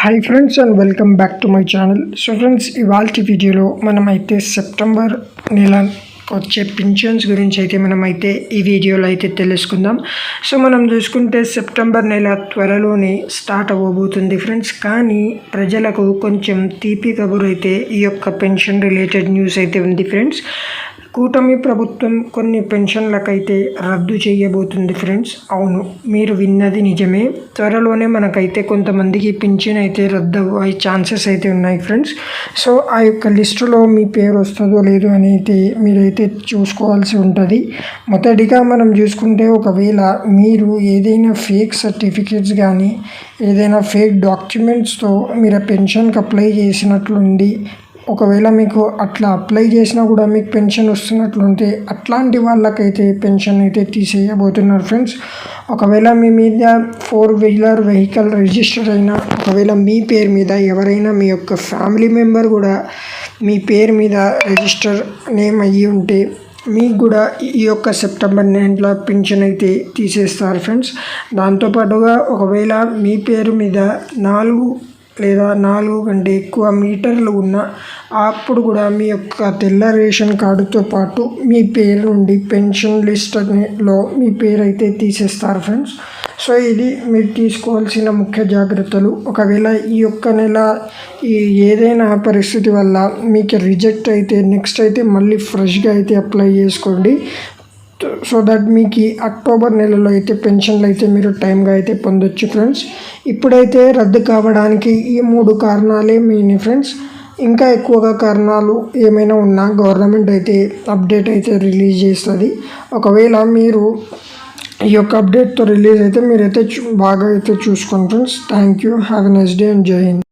Hi friends and welcome back to my channel so friends ఇవాళ వీడియోలో మనమైతే September నెల వచ్చే పింఛన్స్ గురించి అయితే మనమైతే ఈ వీడియోలో అయితే తెలుసుకుందాం. సో మనం చూసుకుంటే సెప్టెంబర్ నెల త్వరలోనే స్టార్ట్ అవ్వబోతుంది ఫ్రెండ్స్ కానీ ప్రజలకు కొంచెం తీపి కబురు అయితే ఈ యొక్క పెన్షన్ రిలేటెడ్ న్యూస్ అయితే ఉంది ఫ్రెండ్స్ కూటమి ప్రభుత్వం కొన్ని పెన్షన్లకైతే రద్దు చేయబోతుంది ఫ్రెండ్స్. అవును మీరు విన్నది నిజమే. త్వరలోనే మనకైతే కొంతమందికి పింఛన్ అయితే రద్దు అయ్యే ఛాన్సెస్ అయితే ఉన్నాయి ఫ్రెండ్స్. సో ఆ యొక్క లిస్టులో మీ పేరు వస్తుందో లేదో అని అయితే మీరైతే చూసుకోవాల్సి ఉంటుంది. మొదటిగా మనం చూసుకుంటే ఒకవేళ మీరు ఏదైనా ఫేక్ సర్టిఫికేట్స్ కానీ ఏదైనా ఫేక్ డాక్యుమెంట్స్తో మీరు పెన్షన్కి అప్లై చేసినట్లుండి ఒకవేళ మీకు అట్లా అప్లై చేసినా కూడా మీకు పెన్షన్ వస్తున్నట్లుంటే అట్లాంటి వాళ్ళకైతే పెన్షన్ అయితే తీసేయబోతున్నారు ఫ్రెండ్స్ ఒకవేళ మీ మీద ఫోర్ వీలర్ వెహికల్ రిజిస్టర్ అయినా ఒకవేళ మీ పేరు మీద ఎవరైనా మీ యొక్క ఫ్యామిలీ మెంబర్ కూడా మీ పేరు మీద రిజిస్టర్ నేమ్ అయ్యి ఉంటే మీకు కూడా ఈ యొక్క సెప్టెంబర్ నెలలో పింఛన్ అయితే తీసేస్తారు ఫ్రెండ్స్ దాంతోపాటుగా ఒకవేళ మీ పేరు మీద నాలుగు లేదా నాలుగు కంటే ఎక్కువ మీటర్లు ఉన్న అప్పుడు కూడా మీ యొక్క తెల్ల రేషన్ కార్డుతో పాటు మీ పేరు నుండి పెన్షన్ లిస్ట్లో మీ పేరు అయితే తీసేస్తారు ఫ్రెండ్స్. సో ఇది మీరు తీసుకోవాల్సిన ముఖ్య జాగ్రత్తలు. ఒకవేళ ఈ యొక్క నెల ఈ ఏదైనా పరిస్థితి వల్ల మీకు రిజెక్ట్ అయితే నెక్స్ట్ అయితే మళ్ళీ ఫ్రెష్గా అయితే అప్లై చేసుకోండి. సో దట్ మీకు అక్టోబర్ నెలలో అయితే పెన్షన్లు అయితే మీరు టైంగా అయితే పొందొచ్చు ఫ్రెండ్స్. ఇప్పుడైతే రద్దు కావడానికి ఈ మూడు కారణాలే మెయిన్ ఫ్రెండ్స్. ఇంకా ఎక్కువగా కారణాలు ఏమైనా ఉన్నా గవర్నమెంట్ అయితే అప్డేట్ అయితే రిలీజ్ చేస్తుంది. ఒకవేళ మీరు ఈ యొక్క అప్డేట్తో రిలీజ్ అయితే మీరైతే బాగా అయితే చూసుకోండి friends. Thank you. Have a next day and జై హింద్.